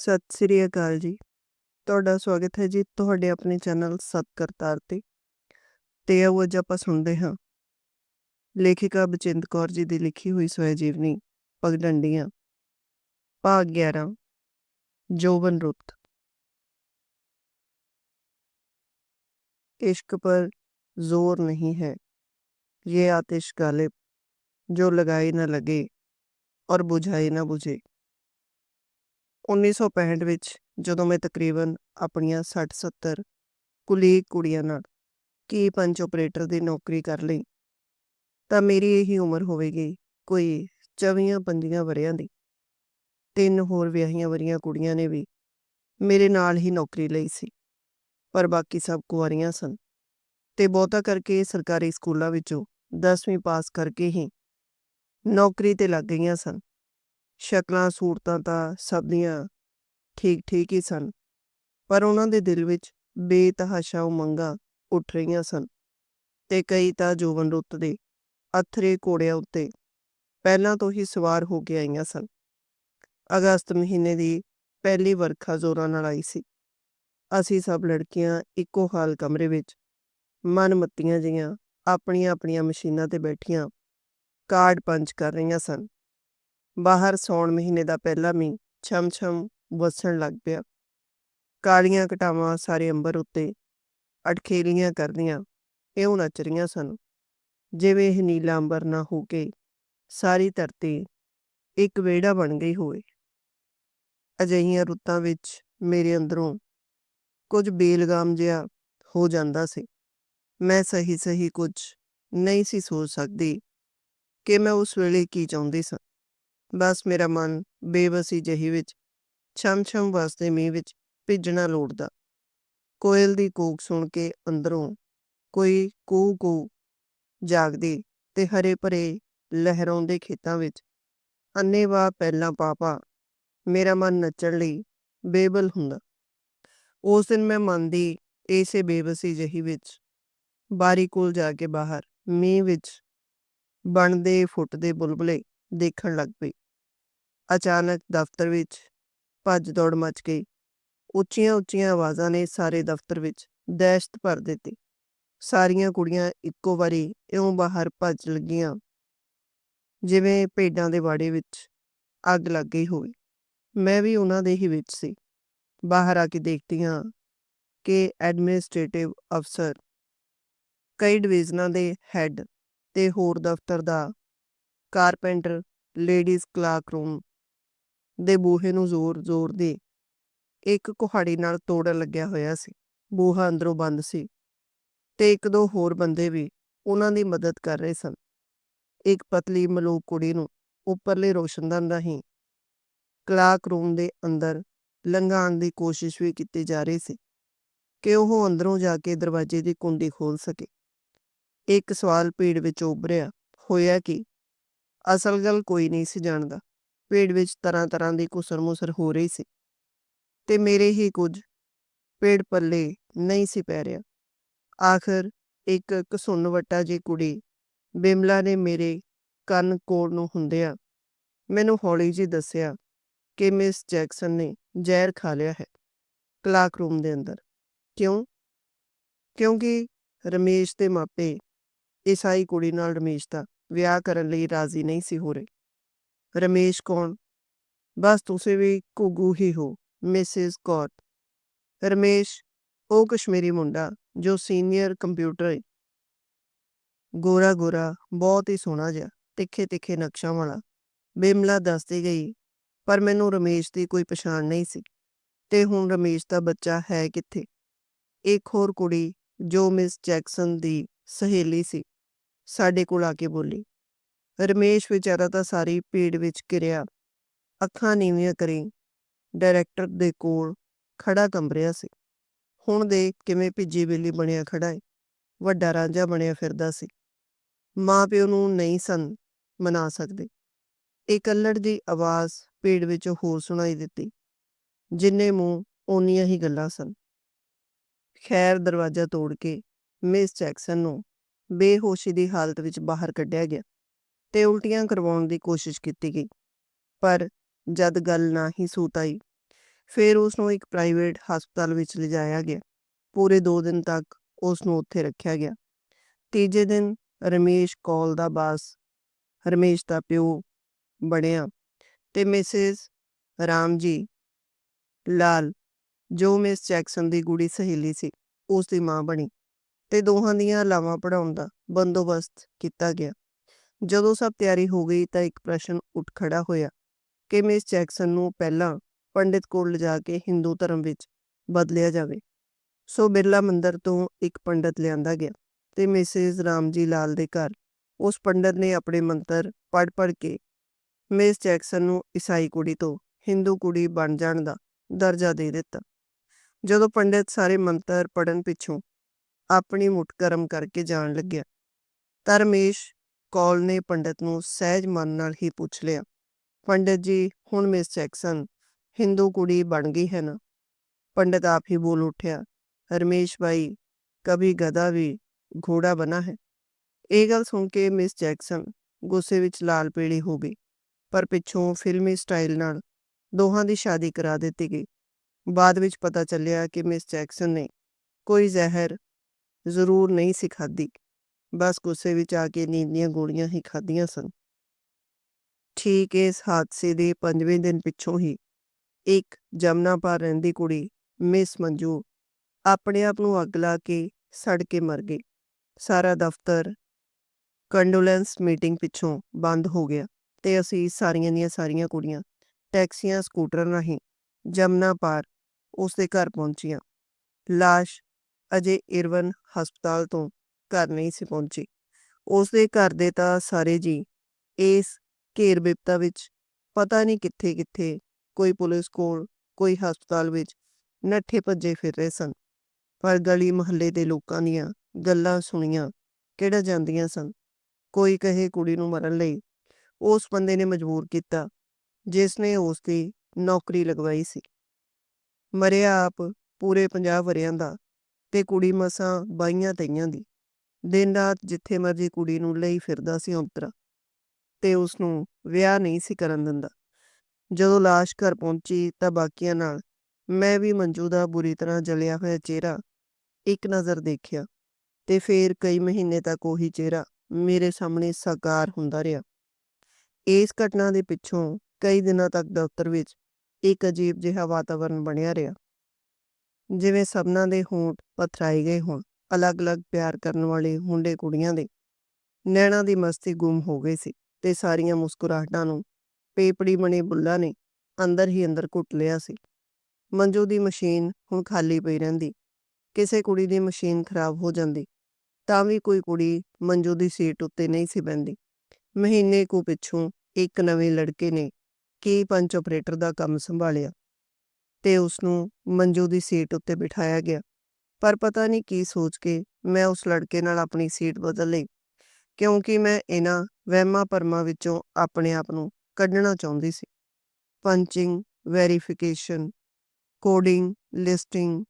ਸਤਿ ਸ੍ਰੀ ਅਕਾਲ ਜੀ ਤੁਹਾਡਾ ਸਵਾਗਤ ਹੈ ਜੀ ਤੁਹਾਡੇ ਆਪਣੇ ਚੈਨਲ ਸਤ ਕਰਤਾਰ ਤੇ ਤੇ ਆਓ ਅੱਜ ਆਪਾਂ ਸੁਣਦੇ ਹਾਂ ਲੇਖਿਕਾ ਬਚਿੰਤ ਕੌਰ ਜੀ ਦੀ ਲਿਖੀ ਹੋਈ ਸਵੈ ਜੀਵਨੀ ਪਗਡੰਡੀਆਂ ਭਾਗ 11 ਜੋਬਨ ਰੁੱਤ इश्क पर जोर नहीं है ये आतिश गालिब जो लगाई ना लगे ਔਰ ਬੁਝਾਈ ਨਾ ਬੁਝੇ 1965 ਵਿੱਚ ਜਦੋਂ ਮੈਂ ਤਕਰੀਬਨ ਆਪਣੀਆਂ 60-70 ਕੁਲੀਗ ਕੁੜੀਆਂ ਨਾਲ ਕੀ ਪੰਚ ਆਪਰੇਟਰ ਦੀ ਨੌਕਰੀ ਕਰ ਲਈ, ਤਾਂ ਮੇਰੀ ਇਹੀ ਉਮਰ ਹੋਵੇਗੀ ਕੋਈ 24-25 ਵਰਿਆਂ ਦੀ। ਤਿੰਨ ਹੋਰ ਵਿਆਹੀਆਂ ਵਰੀਆਂ ਕੁੜੀਆਂ ਨੇ ਵੀ ਮੇਰੇ ਨਾਲ ਹੀ ਨੌਕਰੀ ਲਈ ਸੀ, ਪਰ ਬਾਕੀ ਸਭ ਕੁਆਰੀਆਂ ਸਨ। ਤੇ ਬਹੁਤਾ ਕਰਕੇ ਸਰਕਾਰੀ ਸਕੂਲਾਂ ਵਿੱਚੋਂ 10ਵੀਂ ਪਾਸ ਕਰਕੇ ਹੀ ਨੌਕਰੀ ਤੇ ਲੱਗ ਗਈਆਂ ਸਨ। ਸ਼ਕਲਾਂ, ਸੂਰਤਾਂ ਤਾਂ ਸਭ ਦੀਆਂ ਠੀਕ ਠੀਕ ਹੀ ਸਨ। ਪਰ ਉਹਨਾਂ ਦੇ ਦਿਲ ਵਿੱਚ ਬੇਤਹਾਸ਼ਾ ਉਮੰਗਾਂ ਉੱਠ ਰਹੀਆਂ ਸਨ ਤੇ ਕਈ ਤਾਂ ਜੋਵਨ ਰੁੱਤ ਦੇ ਅਥਰੇ ਘੋੜਿਆਂ ਉੱਤੇ ਪਹਿਲਾਂ ਤੋਂ ਹੀ ਸਵਾਰ ਹੋ ਕੇ ਆਈਆਂ ਸਨ। ਅਗਸਤ ਮਹੀਨੇ ਦੀ ਪਹਿਲੀ ਵਰਖਾ ਜ਼ੋਰਾਂ ਨਾਲ ਆਈ ਸੀ। ਅਸੀਂ ਸਭ ਲੜਕੀਆਂ ਇੱਕੋ ਹਾਲ ਕਮਰੇ ਵਿੱਚ ਮਨਮੱਤੀਆਂ ਜੀਆਂ ਆਪਣੀਆਂ ਆਪਣੀਆਂ ਮਸ਼ੀਨਾਂ ਤੇ ਬੈਠੀਆਂ ਕਾਰਡ ਪੰਚ ਕਰ ਰਹੀਆਂ ਸਨ। ਬਾਹਰ ਸੌਣ ਮਹੀਨੇ ਦਾ ਪਹਿਲਾ ਮੀਂਹ ਛਮ-ਛਮ ਵਸਣ ਲੱਗ ਪਿਆ। ਕਾਲੀਆਂ ਘਟਾਵਾਂ ਸਾਰੇ ਅੰਬਰ ਉੱਤੇ ਅਟਖੇਲੀਆਂ ਕਰਦੀਆਂ, ਇਉਂ ਨੱਚ ਰਹੀਆਂ ਸਨ। ਜਿਵੇਂ ਇਹ ਨੀਲਾ ਅੰਬਰ ਨਾ ਹੋ ਕੇ ਸਾਰੀ ਧਰਤੀ ਇੱਕ ਵੇੜਾ ਬਣ ਗਈ ਹੋਵੇ। ਅਜਿਹੀਆਂ ਰੁੱਤਾਂ ਵਿੱਚ ਮੇਰੇ ਅੰਦਰੋਂ ਕੁਝ ਬੇਲਗਾਮ ਜਿਹਾ ਹੋ ਜਾਂਦਾ ਸੀ। ਮੈਂ ਸਹੀ ਸਹੀ ਕੁਝ ਨਹੀਂ ਸੀ ਸੋਚ ਸਕਦੀ ਕਿ ਮੈਂ ਉਸ ਵੇਲੇ ਕੀ ਚਾਹੁੰਦੀ ਸਾਂ। ਬਸ ਮੇਰਾ ਮਨ ਬੇਵਸੀ ਜਹੀ ਵਿੱਚ, ਛਮ-ਛਮ ਵਸਦੇ ਮੀਂਹ ਵਿੱਚ ਭਿੱਜਣਾ ਲੋੜਦਾ। ਕੋਇਲ ਦੀ ਕੂਕ ਸੁਣ ਕੇ ਅੰਦਰੋਂ ਕੋਈ ਕੂ ਕੂ ਜਾਗਦੀ ਤੇ ਹਰੇ ਭਰੇ ਲਹਿਰਾਉਂਦੇ ਖੇਤਾਂ ਵਿੱਚ ਅੰਨੇਵਾ ਪਹਿਲਾਂ ਪਾਪਾ, ਮੇਰਾ ਮਨ ਨੱਚਣ ਲਈ ਬੇਬਲ ਹੁੰਦਾ। ਉਸ ਦਿਨ ਮੈਂ ਮਨ ਦੀ ਇਸੇ ਬੇਵਸੀ ਜਹੀ ਵਿੱਚ, ਬਾਰੀ ਕੋਲ ਜਾ ਕੇ ਬਾਹਰ ਮੀਂਹ ਵਿੱਚ ਬਣਦੇ ਫੁੱਟਦੇ ਬੁਲਬੁਲੇ ਦੇਖਣ ਲੱਗ ਪਈ। ਅਚਾਨਕ ਦਫ਼ਤਰ ਵਿੱਚ ਭੱਜ ਦੌੜ ਮਚ ਗਈ। ਉੱਚੀਆਂ ਉੱਚੀਆਂ ਆਵਾਜ਼ਾਂ ਨੇ ਸਾਰੇ ਦਫ਼ਤਰ ਵਿੱਚ ਦਹਿਸ਼ਤ ਭਰ ਦਿੱਤੀ। ਸਾਰੀਆਂ ਕੁੜੀਆਂ ਇੱਕੋ ਵਾਰੀ ਇਉਂ ਬਾਹਰ ਭੱਜ ਲੱਗੀਆਂ, ਜਿਵੇਂ ਭੇਡਾਂ ਦੇ ਬਾੜੇ ਵਿੱਚ ਅੱਗ ਲੱਗ ਗਈ ਹੋਵੇ। ਮੈਂ ਵੀ ਉਹਨਾਂ ਦੇ ਹੀ ਵਿੱਚ ਸੀ। ਬਾਹਰ ਆ ਕੇ ਦੇਖਦੀ ਹਾਂ ਕਿ ਐਡਮਿਨਿਸਟ੍ਰੇਟਿਵ ਅਫਸਰ ਕਈ ਡਿਵੀਜ਼ਨਾਂ ਦੇ ਹੈੱਡ ਤੇ ਹੋਰ ਦਫ਼ਤਰ ਦਾ ਕਾਰਪੈਂਟਰ ਲੇਡੀਜ਼ ਕਲਾਕ ਰੂਮ ਦੇ ਬੂਹੇ ਨੂੰ ਜ਼ੋਰ-ਜ਼ੋਰ ਦੇ ਇੱਕ ਕੁਹਾੜੀ ਨਾਲ ਤੋੜਨ ਲੱਗਿਆ ਹੋਇਆ ਸੀ। ਬੂਹਾ ਅੰਦਰੋਂ ਬੰਦ ਸੀ ਤੇ ਇੱਕ ਦੋ ਹੋਰ ਬੰਦੇ ਵੀ ਉਹਨਾਂ ਦੀ ਮਦਦ ਕਰ ਰਹੇ ਸਨ। ਇੱਕ ਪਤਲੀ ਮਲੂਕ ਕੁੜੀ ਨੂੰ ਉੱਪਰਲੇ ਰੋਸ਼ਨਦਾਨ ਰਾਹੀਂ ਕਲਾਕ ਰੂਮ ਦੇ ਅੰਦਰ ਲੰਘਾਉਣ ਦੀ ਕੋਸ਼ਿਸ਼ ਵੀ ਕੀਤੀ ਜਾ ਰਹੀ ਸੀ ਕਿ ਉਹ ਅੰਦਰੋਂ ਜਾ ਕੇ ਦਰਵਾਜ਼ੇ ਦੀ ਕੁੰਡੀ ਖੋਲ ਸਕੇ। ਇੱਕ ਸਵਾਲ ਭੀੜ ਵਿੱਚ ਉਭਰਿਆ ਹੋਇਆ ਕਿ ਅਸਲ ਗੱਲ ਕੋਈ ਨਹੀਂ ਸੀ ਜਾਣਦਾ। ਪੇੜ ਵਿੱਚ ਤਰ੍ਹਾਂ ਤਰ੍ਹਾਂ ਦੀ ਕੁਸਰ-ਮੁਸਰ ਹੋ ਰਹੀ ਸੀ। ਤੇ ਮੇਰੇ ਹੀ ਕੁਝ ਪੇੜ ਪੱਲੇ ਨਹੀਂ ਸੀ ਪੈ ਰਿਹਾ। ਆਖਰ ਇੱਕ ਕਸੁੰਨ ਵੱਟਾ ਜੀ ਕੁੜੀ ਬਿਮਲਾ ਨੇ ਮੇਰੇ ਕੰਨ ਕੋਲ ਨੂੰ ਹੁੰਦਿਆਂ ਮੈਨੂੰ ਹੌਲੀ ਜੀ ਦੱਸਿਆ ਕਿ ਮਿਸ ਜੈਕਸਨ ਨੇ ਜ਼ਹਿਰ ਖਾ ਲਿਆ ਹੈ ਕਲਾਕ ਰੂਮ ਦੇ ਅੰਦਰ। ਕਿਉਂ? ਕਿਉਂਕਿ ਰਮੇਸ਼ ਦੇ ਮਾਪੇ ਈਸਾਈ ਕੁੜੀ ਨਾਲ ਰਮੇਸ਼ ਦਾ ਵਿਆਹ ਕਰਨ ਲਈ ਰਾਜ਼ੀ ਨਹੀਂ ਸੀ ਹੋ ਰਹੇ। ਰਮੇਸ਼ ਕੌਣ ਬਸ ਤੁਸੀਂ ਵੀ ਘੁੱਗੂ ਹੀ ਹੋ ਮਿਸਿਸ ਕੌਰ ਰਮੇਸ਼ ਉਹ ਕਸ਼ਮੀਰੀ ਮੁੰਡਾ ਜੋ ਸੀਨੀਅਰ ਕੰਪਿਊਟਰ ਹੈ ਗੋਰਾ ਗੋਰਾ ਬਹੁਤ ਹੀ ਸੋਹਣਾ ਜਿਹਾ ਤਿੱਖੇ ਤਿੱਖੇ ਨਕਸ਼ਾਂ ਵਾਲਾ ਬਿਮਲਾ ਦੱਸਦੀ ਗਈ ਪਰ ਮੈਨੂੰ ਰਮੇਸ਼ ਦੀ ਕੋਈ ਪਛਾਣ ਨਹੀਂ ਸੀ ਤੇ ਹੁਣ ਰਮੇਸ਼ ਦਾ ਬੱਚਾ ਹੈ ਕਿੱਥੇ ਇੱਕ ਹੋਰ ਕੁੜੀ ਜੋ ਮਿਸ ਜੈਕਸਨ ਦੀ ਸਹੇਲੀ ਸੀ ਸਾਡੇ ਕੋਲ ਆ ਕੇ ਬੋਲੀ ਰਮੇਸ਼ ਵਿਚਾਰਾ ਤਾਂ ਸਾਰੀ ਭੀੜ ਵਿੱਚ ਘਿਰਿਆ। ਅੱਖਾਂ ਨੀਵੀਆਂ ਕਰੀ। ਡਾਇਰੈਕਟਰ ਦੇ ਕੋਲ ਖੜਾ ਕੰਬਰਿਆ ਸੀ। ਹੁਣ ਦੇ ਕਿਵੇਂ ਭਿੱਜੀ ਬੇਲੀ ਬਣਿਆ ਖੜਾ ਹੈ ਵੱਡਾ ਰਾਂਝਾ ਬਣਿਆ ਫਿਰਦਾ ਸੀ। ਮਾਂ ਪਿਓ ਨੂੰ ਨਹੀਂ ਸਨ ਮਨਾ ਸਕਦੇ। ਇਕੱਲੜ ਦੀ ਆਵਾਜ਼ ਭੀੜ ਵਿੱਚ ਹੋਰ ਸੁਣਾਈ ਦਿੱਤੀ। ਜਿੰਨੇ ਮੂੰਹ, ਓਨੀਆਂ ਹੀ ਗੱਲਾਂ ਸਨ। ਖੈਰ ਦਰਵਾਜ਼ਾ ਤੋੜ ਕੇ ਮਿਸ ਜੈਕਸਨ ਨੂੰ ਬੇਹੋਸ਼ੀ ਦੀ ਹਾਲਤ ਵਿੱਚ ਬਾਹਰ ਕੱਢਿਆ ਗਿਆ। ਤੇ ਉਲਟੀਆਂ ਕਰਵਾਉਣ ਦੀ ਕੋਸ਼ਿਸ਼ ਕੀਤੀ ਗਈ, ਪਰ ਜਦ ਗੱਲ ਨਾ ਹੀ ਸੂਤ ਆਈ, ਫਿਰ ਉਸ ਨੂੰ ਇੱਕ ਪ੍ਰਾਈਵੇਟ ਹਸਪਤਾਲ ਵਿੱਚ ਲਿਜਾਇਆ ਗਿਆ। ਪੂਰੇ 2 ਦਿਨ ਤੱਕ ਉਸ ਨੂੰ ਉੱਥੇ ਰੱਖਿਆ ਗਿਆ। ਤੀਜੇ ਦਿਨ ਰਮੇਸ਼ ਕੌਲ ਦਾ ਬਾਸ, ਰਮੇਸ਼ ਦਾ ਪਿਓ ਬਣਿਆ ਤੇ ਮਿਸਿਸ ਰਾਮ ਜੀ ਲਾਲ, ਜੋ ਮਿਸ ਜੈਕਸਨ ਦੀ ਗੂੜੀ ਸਹੇਲੀ ਸੀ ਉਸ ਦੀ ਮਾਂ ਬਣੀ ਤੇ ਦੋਹਾਂ ਦੀਆਂ ਲਾਵਾਂ ਪੜਾਉਣ ਦਾ ਬੰਦੋਬਸਤ ਕੀਤਾ ਗਿਆ। ਜਦੋਂ ਸਭ ਤਿਆਰੀ ਹੋ ਗਈ ਤਾਂ ਇੱਕ ਪ੍ਰਸ਼ਨ ਉੱਠ ਖੜਾ ਹੋਇਆ ਕਿ ਮਿਸ ਜੈਕਸਨ ਨੂੰ ਪਹਿਲਾਂ ਪੰਡਿਤ ਕੋਲ ਲਿਜਾ ਕੇ ਹਿੰਦੂ ਧਰਮ ਵਿੱਚ ਬਦਲਿਆ ਜਾਵੇ? ਸੋ ਬਿਰਲਾ ਮੰਦਰ ਤੋਂ ਇੱਕ ਪੰਡਤ ਲਿਆਂਦਾ ਗਿਆ ਤੇ ਮਿਸਿਸ ਰਾਮਜੀ ਲਾਲ ਦੇ ਘਰ ਉਸ ਪੰਡਤ ਨੇ ਆਪਣੇ ਮੰਤਰ ਪੜ ਪੜ ਕੇ ਮਿਸ ਜੈਕਸਨ ਨੂੰ ਈਸਾਈ ਕੁੜੀ ਤੋਂ ਹਿੰਦੂ ਕੁੜੀ ਬਣ ਜਾਣ ਦਾ ਦਰਜਾ ਦੇ ਦਿੱਤਾ। ਜਦੋਂ ਪੰਡਿਤ ਸਾਰੇ ਮੰਤਰ ਪੜਨ ਪਿੱਛੋਂ ਆਪਣੀ ਮੁੱਠ ਕਰਮ ਕਰਕੇ ਜਾਣ ਲੱਗਿਆ ਤਾਂ ਰਮੇਸ਼ ਕੌਲ ਨੇ ਪੰਡਿਤ ਨੂੰ ਸਹਿਜ ਮਨ ਨਾਲ ਹੀ ਪੁੱਛ ਲਿਆ, ਪੰਡਿਤ ਜੀ, ਹੁਣ ਮਿਸ ਜੈਕਸਨ ਹਿੰਦੂ ਕੁੜੀ ਬਣ ਗਈ ਹੈ ਨਾ? ਪੰਡਿਤ ਆਪ ਹੀ ਬੋਲ ਉੱਠਿਆ, ਰਮੇਸ਼ ਭਾਈ ਕभी ਗਧਾ ਵੀ ਘੋੜਾ ਬਣਾ ਹੈ? ਇਹ ਗੱਲ ਸੁਣ ਕੇ ਮਿਸ ਜੈਕਸਨ ਗੁੱਸੇ ਵਿੱਚ ਲਾਲ ਪੀਲੀ ਹੋ ਗਈ, ਪਰ ਪਿੱਛੋਂ ਫਿਲਮੀ ਸਟਾਈਲ ਨਾਲ ਦੋਹਾਂ ਦੀ ਸ਼ਾਦੀ ਕਰਾ ਦਿੱਤੀ ਗਈ। ਬਾਅਦ ਵਿੱਚ ਪਤਾ ਚੱਲਿਆ ਕਿ ਮਿਸ ਜੈਕਸਨ ਨੇ ਕੋਈ ਜ਼ਹਿਰ ਜ਼ਰੂਰ ਨਹੀਂ ਸਿਖਾਦੀ। ਬਸ ਗੁੱਸੇ ਵਿੱਚ ਆ ਕੇ ਨੀਂਦ ਦੀਆਂ ਗੋਲੀਆਂ ਹੀ ਖਾਧੀਆਂ ਸਨ। ਠੀਕ ਇਸ ਹਾਦਸੇ ਦੇ ਪੰਜਵੇਂ ਦਿਨ ਪਿੱਛੋਂ ਹੀ ਇੱਕ ਜਮਨਾ ਪਾਰ ਰਹਿੰਦੀ ਕੁੜੀ, ਮਿਸ ਮੰਜੂ, ਆਪਣੇ ਆਪ ਨੂੰ ਅੱਗ ਲਾ ਕੇ ਸੜ ਕੇ ਮਰ ਗਈ। ਸਾਰਾ ਦਫ਼ਤਰ ਕੰਡੋਲੈਂਸ ਮੀਟਿੰਗ ਪਿੱਛੋਂ ਬੰਦ ਹੋ ਗਿਆ ਤੇ ਅਸੀਂ ਸਾਰੀਆਂ ਦੀਆਂ ਸਾਰੀਆਂ ਕੁੜੀਆਂ, ਟੈਕਸੀਆਂ, ਸਕੂਟਰ ਰਾਹੀਂ ਜਮਨਾ ਪਾਰ ਉਸ ਦੇ ਘਰ ਪਹੁੰਚੀਆਂ। ਲਾਸ਼ ਅਜੇ ਇਰਵਨ ਹਸਪਤਾਲ ਤੋਂ ਘਰ ਨਹੀਂ ਸੀ ਪਹੁੰਚੀ। ਉਸ ਦੇ ਘਰ ਦੇ ਤਾਂ ਸਾਰੇ ਜੀ, ਇਸ ਘੇਰ ਬਿਪਤਾ ਵਿੱਚ ਪਤਾ ਨਹੀਂ ਕਿੱਥੇ ਕਿੱਥੇ ਕੋਈ ਪੁਲਿਸ ਕੋਲ, ਕੋਈ ਹਸਪਤਾਲ ਵਿੱਚ ਨੱਠੇ ਭੱਜੇ ਫਿਰ ਰਹੇ ਸਨ। ਪਰ ਗਲੀ ਮੁਹੱਲੇ ਦੇ ਲੋਕਾਂ ਦੀਆਂ ਗੱਲਾਂ ਸੁਣੀਆਂ ਕਿਹੜਾ ਜਾਂਦੀਆਂ ਸਨ। ਕੋਈ ਕਹੇ ਕੁੜੀ ਨੂੰ ਮਰਨ ਲਈ, ਉਸ ਬੰਦੇ ਨੇ ਮਜਬੂਰ ਕੀਤਾ, ਜਿਸ ਨੇ ਉਸ ਦੀ ਨੌਕਰੀ ਲਗਵਾਈ ਸੀ। ਮਰਿਆ ਆਪ ਪੂਰੇ 50 ਵਰਿਆਂ ਦਾ ਤੇ ਕੁੜੀ ਮਸਾਂ ਬਾਈਆਂ ਤਈਆਂ ਦੀ। ਦਿਨ ਰਾਤ ਜਿੱਥੇ ਮਰਜ਼ੀ ਕੁੜੀ ਨੂੰ ਲਈ ਫਿਰਦਾ ਸੀ ਔਂਤਰਾ ਤੇ ਉਸ ਨੂੰ ਵਿਆਹ ਨਹੀਂ ਸੀ ਕਰਨ ਦਿੰਦਾ। ਜਦੋਂ ਲਾਸ਼ ਘਰ ਪਹੁੰਚੀ ਤਾਂ ਬਾਕੀਆਂ ਨਾਲ ਮੈਂ ਵੀ ਮੰਜੂ ਦਾ ਬੁਰੀ ਤਰ੍ਹਾਂ ਜਲਿਆ ਹੋਇਆ ਚਿਹਰਾ ਇੱਕ ਨਜ਼ਰ ਦੇਖਿਆ ਤੇ ਫੇਰ ਕਈ ਮਹੀਨੇ ਤੱਕ ਉਹੀ ਚਿਹਰਾ ਮੇਰੇ ਸਾਹਮਣੇ ਸਾਕਾਰ ਹੁੰਦਾ ਰਿਹਾ। ਇਸ ਘਟਨਾ ਦੇ ਪਿੱਛੋਂ ਕਈ ਦਿਨਾਂ ਤੱਕ ਦਫ਼ਤਰ ਵਿੱਚ ਇੱਕ ਅਜੀਬ ਜਿਹਾ ਵਾਤਾਵਰਣ ਬਣਿਆ ਰਿਹਾ। ਜਿਵੇਂ ਸਭਨਾਂ ਦੇ ਹੋਂਠ ਪਥਰਾਏ ਗਏ ਹੋਣ। ਅਲੱਗ-ਅਲੱਗ ਪਿਆਰ ਕਰਨ ਵਾਲੇ ਮੁੰਡੇ ਕੁੜੀਆਂ ਦੇ ਨੈਣਾ ਦੀ ਮਸਤੀ ਗੁੰਮ ਹੋ ਗਈ ਸੀ ਤੇ ਸਾਰੀਆਂ ਮੁਸਕਰਾਹਟਾਂ ਨੂੰ ਪੇਪੜੀ ਬਣੇ ਬੁੱਲਾ ਨੇ ਅੰਦਰ ਹੀ ਅੰਦਰ ਘੁੱਟ ਲਿਆ ਸੀ। ਮੰਜੂ ਦੀ ਮਸ਼ੀਨ ਹੁਣ ਖਾਲੀ ਪਈ ਰਹਿੰਦੀ। ਕਿਸੇ ਕੁੜੀ ਦੀ ਮਸ਼ੀਨ ਖਰਾਬ ਹੋ ਜਾਂਦੀ, ਤਾਂ ਵੀ ਕੋਈ ਕੁੜੀ ਮੰਜੂ ਦੀ ਸੀਟ ਉੱਤੇ ਨਹੀਂ ਸੀ ਬੈੰਦੀ ਮਹੀਨੇ ਕੁ ਪਿੱਛੋਂ ਇੱਕ ਨਵੇਂ ਲੜਕੇ ਨੇ ਕੀ ਪੰਚ ਆਪਰੇਟਰ ਦਾ ਕੰਮ ਸੰਭਾਲਿਆ ਤੇ ਉਸ ਨੂੰ ਮੰਜੂ ਦੀ ਸੀਟ ਉੱਤੇ ਬਿਠਾਇਆ ਗਿਆ। ਪਰ ਪਤਾ ਨਹੀਂ ਕੀ ਸੋਚ ਕੇ ਮੈਂ ਉਸ ਲੜਕੇ ਨਾਲ ਆਪਣੀ ਸੀਟ ਬਦਲ ਲਈ। ਕਿਉਂਕਿ ਮੈਂ ਇਹਨਾਂ ਵਹਿਮਾਂ ਪਰਮਾਂ ਵਿੱਚੋਂ ਆਪਣੇ ਆਪ ਨੂੰ ਕੱਢਣਾ ਚਾਹੁੰਦੀ ਸੀ। Punching verification coding listing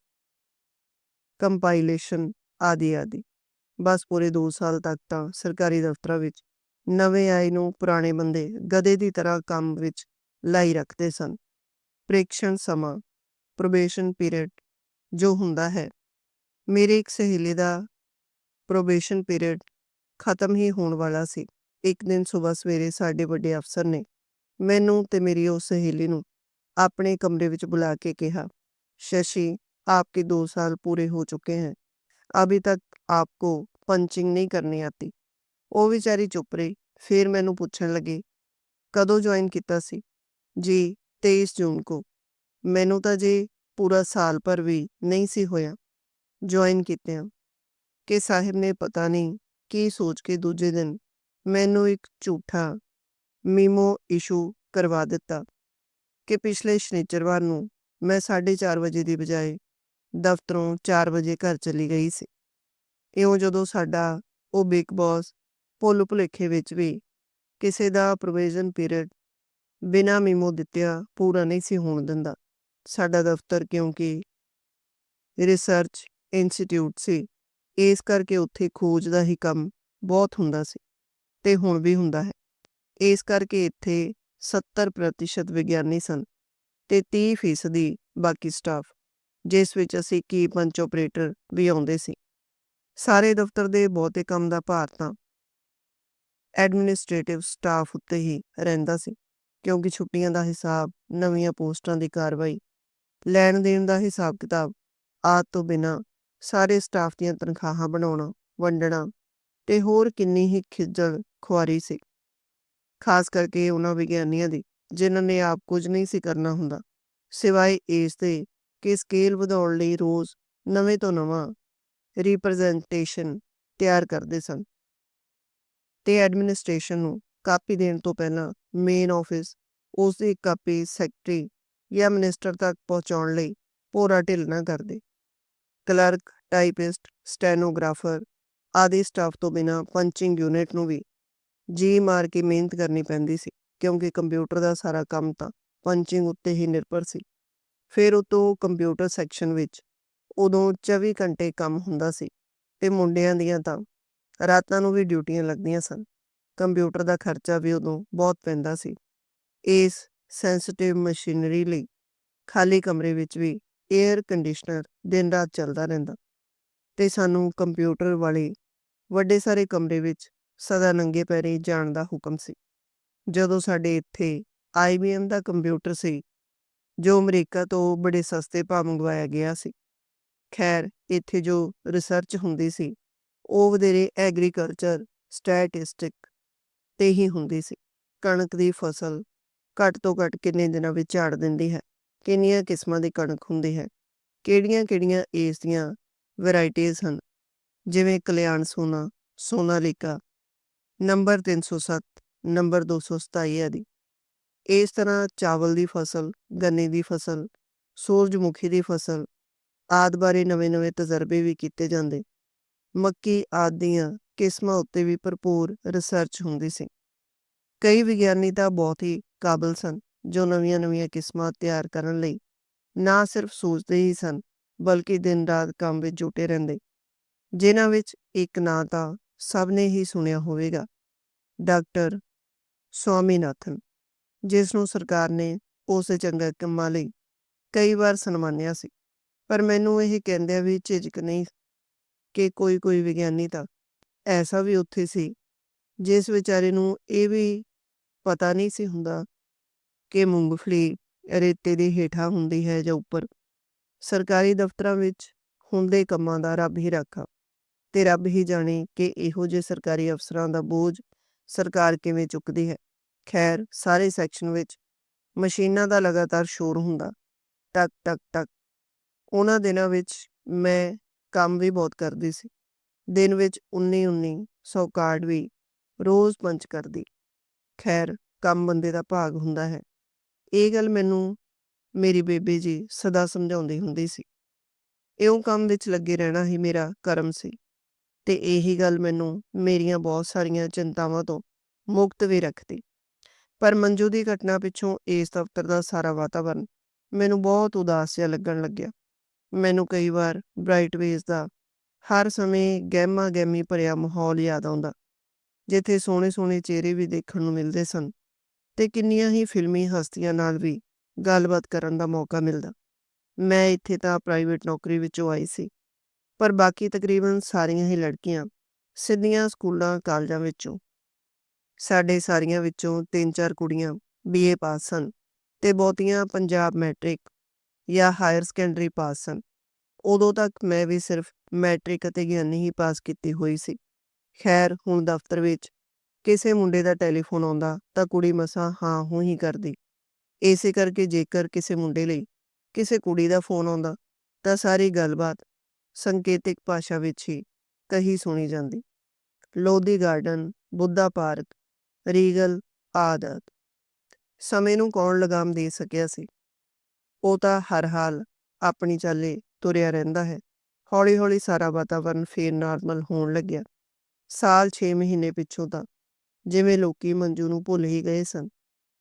compilation ਆਦਿ ਆਦਿ। ਬਸ ਪੂਰੇ 2 ਸਾਲ ਤੱਕ ਤਾਂ ਸਰਕਾਰੀ ਦਫ਼ਤਰਾਂ ਵਿੱਚ ਨਵੇਂ ਆਏ ਨੂੰ ਪੁਰਾਣੇ ਬੰਦੇ ਗਧੇ ਦੀ ਤਰ੍ਹਾਂ ਕੰਮ ਵਿੱਚ ਲਾਈ ਰੱਖਦੇ ਸਨ। ਪ੍ਰੀਖਣ ਸਮਾਂ ਪ੍ਰੋਬੇਸ਼ਨ ਪੀਰੀਅਡ ਜੋ ਹੁੰਦਾ ਹੈ। ਮੇਰੀ ਇੱਕ ਸਹੇਲੀ ਦਾ ਪ੍ਰੋਬੇਸ਼ਨ ਪੀਰੀਅਡ ਖਤਮ ਹੀ ਹੋਣ ਵਾਲਾ ਸੀ ਇੱਕ ਦਿਨ ਸਵੇਰ ਸਵੇਰੇ ਸਾਡੇ ਵੱਡੇ ਅਫਸਰ ਨੇ ਮੈਨੂੰ ਤੇ ਮੇਰੀ ਉਸ ਸਹੇਲੀ ਨੂੰ ਆਪਣੇ ਕਮਰੇ ਵਿੱਚ ਬੁਲਾ ਕੇ ਕਿਹਾ शशि आपके दो साल पूरे हो चुके हैं अभी तक आपको पंचिंग नहीं करनी आती ਉਹ ਵਿਚਾਰੀ ਚੁੱਪ ਰਹੀ ਫਿਰ ਮੈਨੂੰ ਪੁੱਛਣ ਲੱਗੀ ਕਦੋਂ ਜੁਆਇਨ ਕੀਤਾ ਸੀ ਜੀ 23 ਜੂਨ ਕੋ ਮੈਨੂੰ ਤਾਂ ਜੀ ਪੂਰਾ ਸਾਲ ਪਰ ਵੀ ਨਹੀਂ ਸੀ ਹੋਇਆ ਜੁਆਇਨ ਕੀਤਿਆਂ ਕਿ ਸਾਹਿਬ ਨੇ ਪਤਾ ਨਹੀਂ ਕੀ ਸੋਚ ਕੇ ਦੂਜੇ ਦਿਨ ਮੈਨੂੰ ਇੱਕ ਝੂਠਾ ਮੀਮੋ ਇਸ਼ੂ ਕਰਵਾ ਦਿੱਤਾ ਕਿ ਪਿਛਲੇ ਸ਼ਨੀਚਰਵਾਰ ਨੂੰ ਮੈਂ 4:30 ਵਜੇ ਦੀ ਬਜਾਏ ਦਫ਼ਤਰੋਂ 4 ਵਜੇ ਘਰ ਚਲੀ ਗਈ ਸੀ। ਇਉਂ ਜਦੋਂ ਸਾਡਾ ਉਹ ਬਿਗ ਬੌਸ ਭੁੱਲ ਭੁਲੇਖੇ ਵਿੱਚ ਵੀ ਕਿਸੇ ਦਾ ਪ੍ਰੋਵੀਜ਼ਨ ਪੀਰੀਅਡ ਬਿਨਾਂ ਮੀਮੋ ਦਿੱਤਿਆ ਪੂਰਾ ਨਹੀਂ ਸੀ ਹੋਣ ਦਿੰਦਾ, ਸਾਡਾ ਦਫ਼ਤਰ ਕਿਉਂਕਿ ਰਿਸਰਚ ਇੰਸਟੀਚਿਊਟ ਸੀ। ਇਸ ਕਰਕੇ ਉੱਥੇ ਖੋਜ ਦਾ ਹੀ ਕੰਮ ਬਹੁਤ ਹੁੰਦਾ ਸੀ ਤੇ ਹੁਣ ਵੀ ਹੁੰਦਾ ਹੈ। ਇਸ ਕਰਕੇ ਇੱਥੇ 70% ਵਿਗਿਆਨੀ ਸਨ ਤੇ 30% ਬਾਕੀ ਸਟਾਫ, ਜਿਸ ਵਿੱਚ ਅਸੀਂ ਕੀ ਪੰਚ ਆਪਰੇਟਰ ਵੀ ਆਉਂਦੇ ਸੀ। ਸਾਰੇ ਦਫ਼ਤਰ ਦੇ ਬਹੁਤੇ ਕੰਮ ਦਾ ਭਾਰ ਤਾਂ ਐਡਮਿਨਿਸਟ੍ਰੇਟਿਵ ਸਟਾਫ ਉੱਤੇ ਹੀ ਰਹਿੰਦਾ ਸੀ, ਕਿਉਂਕਿ ਛੁੱਟੀਆਂ ਦਾ ਹਿਸਾਬ, ਨਵੀਆਂ ਪੋਸਟਾਂ ਦੀ ਕਾਰਵਾਈ, ਲੈਣ ਦੇਣ ਦਾ ਹਿਸਾਬ ਕਿਤਾਬ ਆਦ ਤੋਂ ਬਿਨਾ ਸਾਰੇ ਸਟਾਫ ਦੀਆਂ ਤਨਖਾਹਾਂ ਬਣਾਉਣਾ, ਵੰਡਣਾ ਤੇ ਹੋਰ ਕਿੰਨੀ ਹੀ ਖਿੱਜਲ ਖੁਆਰੀ ਸੀ। ਖਾਸ ਕਰਕੇ ਉਹਨਾਂ ਵਿਗਿਆਨੀਆਂ ਦੀ, ਜਿਨ੍ਹਾਂ ਨੇ ਆਪ ਕੁਝ ਨਹੀਂ ਸੀ ਕਰਨਾ ਹੁੰਦਾ। ਸਿਵਾਏ ਇਸ ਦੇ ਕਿ ਸਕੇਲ ਵਧਾਉਣ ਲਈ ਰੋਜ਼ ਨਵੇਂ ਤੋਂ ਨਵਾਂ ਰਿਪਰੈਜ਼ੈਂਟੇਸ਼ਨ ਤਿਆਰ ਕਰਦੇ ਸਨ ਤੇ ਐਡਮਿਨਿਸਟ੍ਰੇਸ਼ਨ ਨੂੰ ਕਾਪੀ ਦੇਣ ਤੋਂ ਪਹਿਲਾਂ ਮੇਨ ਆਫਿਸ ਉਸ ਦੀ ਕਾਪੀ ਸੈਕਟਰੀ ਜਾਂ ਮਿਨਿਸਟਰ ਤੱਕ ਪਹੁੰਚਾਉਣ ਲਈ ਪੂਰਾ ਢਿੱਲ ਨਾ ਕਰਦੇ। ਕਲਰਕ, ਟਾਈਪਿਸਟ, ਸਟੈਨੋਗ੍ਰਾਫਰ ਆਦਿ ਸਟਾਫ ਤੋਂ ਬਿਨਾ ਪੰਚਿੰਗ ਯੂਨਿਟ ਨੂੰ ਵੀ ਜੀ ਮਾਰ ਕੇ ਮਿਹਨਤ ਕਰਨੀ ਪੈਂਦੀ ਸੀ, ਕਿਉਂਕਿ ਕੰਪਿਊਟਰ ਦਾ ਸਾਰਾ ਕੰਮ ਤਾਂ ਪੰਚਿੰਗ ਉੱਤੇ ਹੀ ਨਿਰਭਰ ਸੀ। ਫਿਰ ਉਤੋਂ ਕੰਪਿਊਟਰ ਸੈਕਸ਼ਨ ਵਿੱਚ ਉਦੋਂ 24 ਘੰਟੇ ਕੰਮ ਹੁੰਦਾ ਸੀ ਤੇ ਮੁੰਡਿਆਂ ਦੀਆਂ ਤਾਂ ਰਾਤਾਂ ਨੂੰ ਵੀ ਡਿਊਟੀਆਂ ਲੱਗਦੀਆਂ ਸਨ। ਕੰਪਿਊਟਰ ਦਾ ਖਰਚਾ ਵੀ ਉਦੋਂ ਬਹੁਤ ਪੈਂਦਾ ਸੀ। ਇਸ ਸੈਂਸਿਟਿਵ ਮਸ਼ੀਨਰੀ ਲਈ ਖਾਲੀ ਕਮਰੇ ਵਿੱਚ ਵੀ 에ਅਰ ਕੰਡੀਸ਼ਨਰ ਦਿਨ ਰਾਤ ਚੱਲਦਾ ਰਹਿੰਦਾ ਤੇ ਸਾਨੂੰ ਕੰਪਿਊਟਰ ਵਾਲੇ ਵੱਡੇ ਸਾਰੇ ਕਮਰੇ ਵਿੱਚ ਸਦਾ ਨੰਗੇ ਪੈਰੀ ਜਾਣ ਦਾ ਹੁਕਮ ਸੀ। ਜਦੋਂ ਸਾਡੇ ਇੱਥੇ IBM ਦਾ ਕੰਪਿਊਟਰ ਸੀ, ਜੋ ਅਮਰੀਕਾ ਤੋਂ ਬੜੇ ਸਸਤੇ ਭਾਅ ਮੰਗਵਾਇਆ ਗਿਆ ਸੀ। ਖੈਰ, ਇੱਥੇ ਜੋ ਰਿਸਰਚ ਹੁੰਦੀ ਸੀ, ਉਹ ਵਧੇਰੇ ਐਗਰੀਕਲਚਰ ਸਟੈਟਿਸਟਿਕ ਤੇ ਹੀ ਹੁੰਦੀ ਸੀ। ਕਣਕ ਦੀ ਫਸਲ ਘੱਟ ਤੋਂ ਘੱਟ ਕਿੰਨੇ ਦਿਨਾਂ ਵਿੱਚ ਝਾੜ ਦਿੰਦੀ ਹੈ? ਕਿੰਨੀਆਂ ਕਿਸਮਾਂ ਦੀ ਕਣਕ ਹੁੰਦੀ ਹੈ ਕਿਹੜੀਆਂ-ਕਿਹੜੀਆਂ ਇਸ ਦੀਆਂ ਵੈਰਾਈਟੀਆਂ ਹਨ? ਜਿਵੇਂ ਕਲਿਆਣ ਸੋਨਾ ਸੋਨਾਲੀਕਾ ਨੰਬਰ 307 ਨੰਬਰ 227 ਆਦਿ। ਇਸ ਤਰ੍ਹਾਂ ਚਾਵਲ ਦੀ ਫਸਲ, ਗੰਨੇ ਦੀ ਫਸਲ, ਸੂਰਜਮੁਖੀ ਦੀ ਫਸਲ ਆਦ ਬਾਰੇ ਨਵੇਂ-ਨਵੇਂ ਤਜਰਬੇ ਵੀ ਕੀਤੇ ਜਾਂਦੇ। ਮੱਕੀ ਆਦਿ ਦੀਆਂ ਕਿਸਮਾਂ ਉੱਤੇ ਵੀ ਭਰਪੂਰ ਰਿਸਰਚ ਹੁੰਦੀ ਸੀ। ਕਈ ਵਿਗਿਆਨੀ ਤਾਂ ਬਹੁਤ ਹੀ ਕਾਬਲ ਸਨ। ਜੋ ਨਵੀਆਂ-ਨਵੀਆਂ ਕਿਸਮਾਂ ਤਿਆਰ ਕਰਨ ਲਈ ਨਾ ਸਿਰਫ ਸੋਚਦੇ ਹੀ ਸਨ, ਬਲਕਿ ਦਿਨ ਰਾਤ ਕੰਮ ਵਿੱਚ ਜੁਟੇ ਰਹਿੰਦੇ। ਜਿਨ੍ਹਾਂ ਵਿੱਚ ਇੱਕ ਨਾਂ ਤਾਂ ਸਭ ਨੇ ਹੀ ਸੁਣਿਆ ਹੋਵੇਗਾ। ਡਾਕਟਰ ਸਵਾਮੀਨਾਥਨ, ਜਿਸ ਨੂੰ ਸਰਕਾਰ ਨੇ ਉਸੇ ਚੰਗੇ ਕੰਮਾਂ ਲਈ ਕਈ ਵਾਰ ਸਨਮਾਨਿਆ ਸੀ, ਪਰ ਮੈਨੂੰ ਇਹ ਕਹਿੰਦਿਆਂ ਵੀ ਝਿਜਕ ਨਹੀਂ ਕਿ ਕੋਈ ਕੋਈ ਵਿਗਿਆਨੀ ਤਾਂ ਐਸਾ ਵੀ ਉੱਥੇ ਸੀ, ਜਿਸ ਵਿਚਾਰੇ ਨੂੰ ਇਹ ਵੀ ਪਤਾ ਨਹੀਂ ਸੀ ਹੁੰਦਾ ਕਿ ਮੂੰਗਫਲੀ ਰੇਤੇ ਦੇ ਹੇਠਾਂ ਹੁੰਦੀ ਹੈ ਜਾਂ ਉੱਪਰ। ਸਰਕਾਰੀ ਦਫ਼ਤਰਾਂ ਵਿੱਚ ਹੁੰਦੇ ਕੰਮਾਂ ਦਾ ਰੱਬ ਹੀ ਰਾਖਾ। ਤੇ ਰੱਬ ਹੀ ਜਾਣੇ ਕਿ ਇਹੋ ਜਿਹੇ ਸਰਕਾਰੀ ਅਫਸਰਾਂ ਦਾ ਬੋਝ ਸਰਕਾਰ ਕਿਵੇਂ ਚੁੱਕਦੀ ਹੈ। ਖੈਰ, ਸਾਰੇ ਸੈਕਸ਼ਨ ਵਿੱਚ ਮਸ਼ੀਨਾਂ ਦਾ ਲਗਾਤਾਰ ਸ਼ੋਰ ਹੁੰਦਾ। ਟਕ ਟਕ ਟਕ। ਉਹਨਾਂ ਦਿਨਾਂ ਵਿੱਚ ਮੈਂ ਕੰਮ ਵੀ ਬਹੁਤ ਕਰਦੀ ਸੀ। ਦਿਨ ਵਿੱਚ 19 19 100 ਕਾਰਡ ਵੀ ਰੋਜ਼ ਪੰਚ ਕਰਦੀ। ਖੈਰ, ਕੰਮ ਬੰਦੇ ਦਾ ਭਾਗ ਹੁੰਦਾ ਹੈ। ਇਹ ਗੱਲ ਮੈਨੂੰ ਮੇਰੀ ਬੇਬੇ ਜੀ ਸਦਾ ਸਮਝਾਉਂਦੀ ਹੁੰਦੀ ਸੀ। ਇਉਂ ਕੰਮ ਵਿੱਚ ਲੱਗੇ ਰਹਿਣਾ ਹੀ ਮੇਰਾ ਕਰਮ ਸੀ ਤੇ ਇਹੀ ਗੱਲ ਮੈਨੂੰ ਮੇਰੀਆਂ ਬਹੁਤ ਸਾਰੀਆਂ ਚਿੰਤਾਵਾਂ ਤੋਂ ਮੁਕਤ ਵੀ ਰੱਖਦੀ। ਪਰ ਮੰਜੂ ਦੀ ਘਟਨਾ ਪਿੱਛੋਂ ਇਸ ਦਫ਼ਤਰ ਦਾ ਸਾਰਾ ਵਾਤਾਵਰਨ ਮੈਨੂੰ ਬਹੁਤ ਉਦਾਸ ਜਿਹਾ ਲੱਗਣ ਲੱਗਿਆ। ਮੈਨੂੰ ਕਈ ਵਾਰ ਬ੍ਰਾਈਟ ਵੇਜ਼ ਦਾ ਹਰ ਸਮੇਂ ਗਹਿਮਾ ਗਹਿਮੀ ਭਰਿਆ ਮਾਹੌਲ ਯਾਦ ਆਉਂਦਾ, ਜਿੱਥੇ ਸੋਹਣੇ ਸੋਹਣੇ ਚਿਹਰੇ ਵੀ ਦੇਖਣ ਨੂੰ ਮਿਲਦੇ ਸਨ। ਤੇ ਕਿੰਨੀਆਂ ਹੀ ਫਿਲਮੀ ਹਸਤੀਆਂ ਨਾਲ ਵੀ ਗੱਲਬਾਤ ਕਰਨ ਦਾ ਮੌਕਾ ਮਿਲਦਾ। ਮੈਂ ਇੱਥੇ ਤਾਂ ਪ੍ਰਾਈਵੇਟ ਨੌਕਰੀ ਵਿੱਚੋਂ ਆਈ ਸੀ, ਪਰ ਬਾਕੀ ਤਕਰੀਬਨ ਸਾਰੀਆਂ ਹੀ ਲੜਕੀਆਂ ਸਿੱਧੀਆਂ ਸਕੂਲਾਂ, ਕਾਲਜਾਂ ਵਿੱਚੋਂ। ਸਾਡੇ ਸਾਰੀਆਂ ਵਿੱਚੋਂ ਤਿੰਨ ਚਾਰ ਕੁੜੀਆਂ ਬੀਏ ਪਾਸ ਸਨ ਤੇ ਬਹੁਤੀਆਂ ਪੰਜਾਬ ਮੈਟ੍ਰਿਕ ਜਾਂ ਹਾਇਰ ਸੈਕੰਡਰੀ ਪਾਸ ਸਨ। ਉਦੋਂ ਤੱਕ ਮੈਂ ਵੀ ਸਿਰਫ ਮੈਟ੍ਰਿਕ ਅਤੇ ਗਿਆਨੀ ਹੀ ਪਾਸ ਕੀਤੀ ਹੋਈ ਸੀ। ਖੈਰ, ਹੁਣ ਦਫ਼ਤਰ ਵਿੱਚ ਕਿਸੇ ਮੁੰਡੇ ਦਾ ਟੈਲੀਫੋਨ ਆਉਂਦਾ ਤਾਂ ਕੁੜੀ ਮਸਾਂ, ਹਾਂ, ਹੂੰ ਹੀ ਕਰਦੀ। ਇਸੇ ਕਰਕੇ ਜੇਕਰ ਕਿਸੇ ਮੁੰਡੇ ਲਈ ਕਿਸੇ ਕੁੜੀ ਦਾ ਫੋਨ ਆਉਂਦਾ ਤਾਂ ਸਾਰੀ ਗੱਲਬਾਤ ਸੰਕੇਤਿਕ ਭਾਸ਼ਾ ਵਿੱਚ ਹੀ ਕਹੀ ਸੁਣੀ ਜਾਂਦੀ। Lodhi garden, Buddha park, Regal ਆਦਤ ਸਮੇਂ ਨੂੰ ਕੌਣ ਲਗਾਮ ਦੇ ਸਕਿਆ ਸੀ? ਉਹ ਤਾਂ ਹਰ ਹਾਲ ਆਪਣੀ ਚਾਲੇ ਤੁਰਿਆ ਰਹਿੰਦਾ ਹੈ। ਹੌਲੀ ਹੌਲੀ ਸਾਰਾ ਵਾਤਾਵਰਨ ਫੇਰ ਨਾਰਮਲ ਹੋਣ ਲੱਗਿਆ। ਸਾਲ 6 ਮਹੀਨੇ ਪਿੱਛੋਂ ਤਾਂ ਜਿਵੇਂ ਲੋਕੀ ਮੰਜੂ ਨੂੰ ਭੁੱਲ ਹੀ ਗਏ ਸਨ।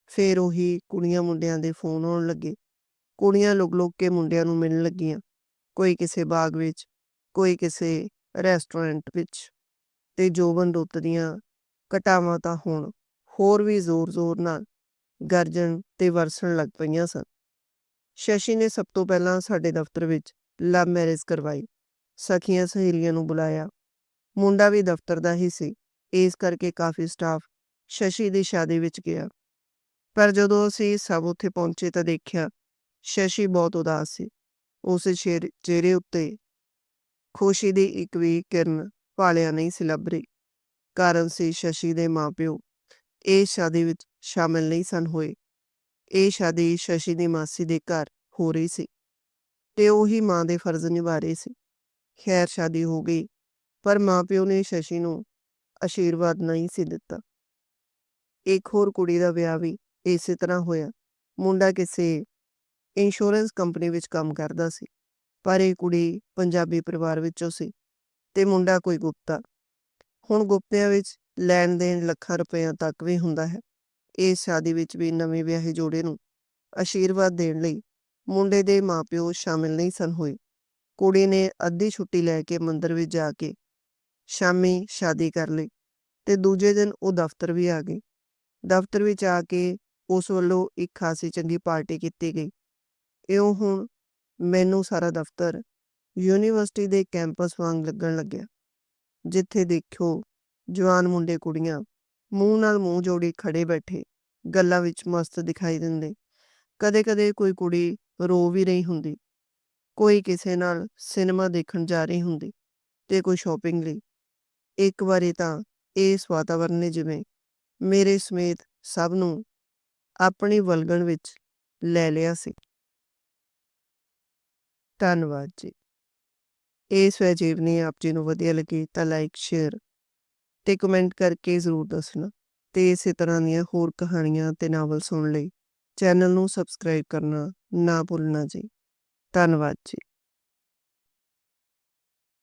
ਫੇਰ ਉਹੀ ਕੁੜੀਆਂ ਮੁੰਡਿਆਂ ਦੇ ਫੋਨ ਆਉਣ ਲੱਗੇ। ਕੁੜੀਆਂ ਲੁਕ ਲੁਕ ਕੇ ਮੁੰਡਿਆਂ ਨੂੰ ਮਿਲਣ ਲੱਗੀਆਂ। ਕੋਈ ਕਿਸੇ ਬਾਗ ਵਿੱਚ, ਕੋਈ ਕਿਸੇ ਰੈਸਟੋਰੈਂਟ ਵਿੱਚ। ਤੇ ਜੋਬਨ ਰੁੱਤ ਦੀਆਂ ਘਟਾਵਾਂ ਤਾਂ ਹੁਣ ਹੋਰ ਵੀ ਜ਼ੋਰ-ਜ਼ੋਰ ਨਾਲ ਗਰਜਣ ਤੇ ਵਰਸਣ ਲੱਗ ਪਈਆਂ ਸਨ। ਸ਼ਸ਼ੀ ਨੇ ਸਭ ਤੋਂ ਪਹਿਲਾਂ ਸਾਡੇ ਦਫ਼ਤਰ ਵਿੱਚ ਲਵ ਮੈਰਿਜ ਕਰਵਾਈ। ਸਖੀਆਂ ਸਹੇਲੀਆਂ ਨੂੰ ਬੁਲਾਇਆ। ਮੁੰਡਾ ਵੀ ਦਫ਼ਤਰ ਦਾ ਹੀ ਸੀ। ਇਸ ਕਰਕੇ ਕਾਫੀ ਸਟਾਫ ਸ਼ਸ਼ੀ ਦੀ ਸ਼ਾਦੀ ਵਿੱਚ ਗਿਆ। ਪਰ ਜਦੋਂ ਅਸੀਂ ਸਭ ਉੱਥੇ ਪਹੁੰਚੇ ਤਾਂ ਦੇਖਿਆ ਸ਼ਸ਼ੀ ਬਹੁਤ ਉਦਾਸ ਸੀ। ਉਸ ਚਿਹਰੇ ਚਿਹਰੇ ਉੱਤੇ ਖੁਸ਼ੀ ਦੀ ਇੱਕ ਵੀ ਕਿਰਨ ਭਾਲਿਆ ਨਹੀਂ ਸੀ ਲੱਭ ਰਹੀ। ਕਾਰਨ ਸੀ ਸ਼ਸ਼ੀ ਦੇ ਮਾਪਿਓ। ਇਹ ਸ਼ਾਦੀ ਵਿੱਚ ਸ਼ਾਮਿਲ ਨਹੀਂ ਸਨ ਹੋਏ। ਇਹ ਸ਼ਾਦੀ ਸ਼ਸ਼ੀ ਦੀ ਮਾਸੀ ਦੇ ਘਰ ਹੋ ਰਹੀ ਸੀ ਤੇ ਉਹੀ ਮਾਂ ਦੇ ਫਰਜ਼ ਨਿਭਾ ਰਹੀ ਸੀ। ਖੈਰ, ਸ਼ਾਦੀ ਹੋ ਗਈ, ਪਰ ਮਾਪਿਓ ਨੇ ਸ਼ਸ਼ੀ ਨੂੰ ਆਸ਼ੀਰਵਾਦ ਨਹੀਂ ਸੀ ਦਿੱਤਾ। ਇੱਕ ਹੋਰ ਕੁੜੀ ਦਾ ਵਿਆਹ ਵੀ ਇਸੇ ਤਰ੍ਹਾਂ ਹੋਇਆ। ਮੁੰਡਾ ਕਿਸੇ ਇੰਸ਼ੋਰੈਂਸ ਕੰਪਨੀ ਵਿੱਚ ਕੰਮ ਕਰਦਾ ਸੀ, ਪਰ ਇਹ ਕੁੜੀ ਪੰਜਾਬੀ ਪਰਿਵਾਰ ਵਿੱਚੋਂ ਸੀ ਤੇ ਮੁੰਡਾ ਕੋਈ ਗੁਪਤਾ। ਹੁਣ ਗੁਪਤਿਆਂ ਵਿੱਚ ਲੈਣ ਦੇਣ ਲੱਖਾਂ ਰੁਪਈਆ ਤੱਕ ਵੀ ਹੁੰਦਾ ਹੈ। ਇਸ ਸ਼ਾਦੀ ਵਿੱਚ ਵੀ ਨਵੇਂ ਵਿਆਹੇ ਜੋੜੇ ਨੂੰ ਆਸ਼ੀਰਵਾਦ ਦੇਣ ਲਈ ਮੁੰਡੇ ਦੇ ਮਾਪਿਓ ਸ਼ਾਮਿਲ ਨਹੀਂ ਸਨ ਹੋਏ। ਕੁੜੀ ਨੇ ਅੱਧੀ ਛੁੱਟੀ ਲੈ ਕੇ ਮੰਦਰ ਵਿੱਚ ਜਾ ਕੇ ਸ਼ਾਮੀ ਸ਼ਾਦੀ ਕਰ ਲਈ ਤੇ ਦੂਜੇ ਦਿਨ ਉਹ ਦਫ਼ਤਰ ਵੀ ਆ ਗਈ। ਦਫ਼ਤਰ ਵਿੱਚ ਆ ਕੇ ਉਸ ਵੱਲੋਂ ਇੱਕ ਖਾਸੀ ਚੰਗੀ ਪਾਰਟੀ ਕੀਤੀ ਗਈ। ਇਉਂ ਹੁਣ ਮੈਨੂੰ ਸਾਰਾ ਦਫ਼ਤਰ ਯੂਨੀਵਰਸਿਟੀ ਦੇ ਕੈਂਪਸ ਵਾਂਗ ਲੱਗਣ ਲੱਗਿਆ, ਜਿੱਥੇ ਦੇਖੋ ਜਵਾਨ ਮੁੰਡੇ ਕੁੜੀਆਂ ਮੂੰਹ ਨਾਲ ਮੂੰਹ ਜੋੜੀ ਖੜੇ ਬੈਠੇ ਗੱਲਾਂ ਵਿੱਚ ਮਸਤ ਦਿਖਾਈ ਦਿੰਦੇ। ਕਦੇ-ਕਦੇ ਕੋਈ ਕੁੜੀ ਰੋ ਵੀ ਰਹੀ ਹੁੰਦੀ, ਕੋਈ ਕਿਸੇ ਨਾਲ ਸਿਨੇਮਾ ਦੇਖਣ ਜਾ ਰਹੀ ਹੁੰਦੀ ਤੇ ਕੋਈ ਸ਼ਾਪਿੰਗ ਲਈ। ਇੱਕ ਵਾਰੀ ਤਾਂ ਇਸ ਵਾਤਾਵਰਣ ਨੇ ਜਿਵੇਂ ਮੇਰੇ ਸਮੇਤ ਸਭ ਨੂੰ ਆਪਣੀ ਵਲਗਣ ਵਿੱਚ ਲੈ ਲਿਆ ਸੀ। ਧੰਨਵਾਦ ਜੀ। ਇਹ ਸਵੈਜੀਵਨੀ ਆਪ ਜੀ ਨੂੰ ਵਧੀਆ ਲੱਗੀ ਤਾਂ ਲਾਈਕ ਸ਼ੇਅਰ ਤੇ ਕਮੈਂਟ ਕਰਕੇ ਜ਼ਰੂਰ ਦੱਸਣਾ ਤੇ ਇਸੇ ਤਰ੍ਹਾਂ ਦੀਆਂ ਹੋਰ ਕਹਾਣੀਆਂ ਤੇ ਨਾਵਲ ਸੁਣਨ ਲਈ ਚੈਨਲ ਨੂੰ ਸਬਸਕ੍ਰਾਈਬ ਕਰਨਾ ਨਾ ਭੁੱਲਣਾ ਜੀ। ਧੰਨਵਾਦ ਜੀ।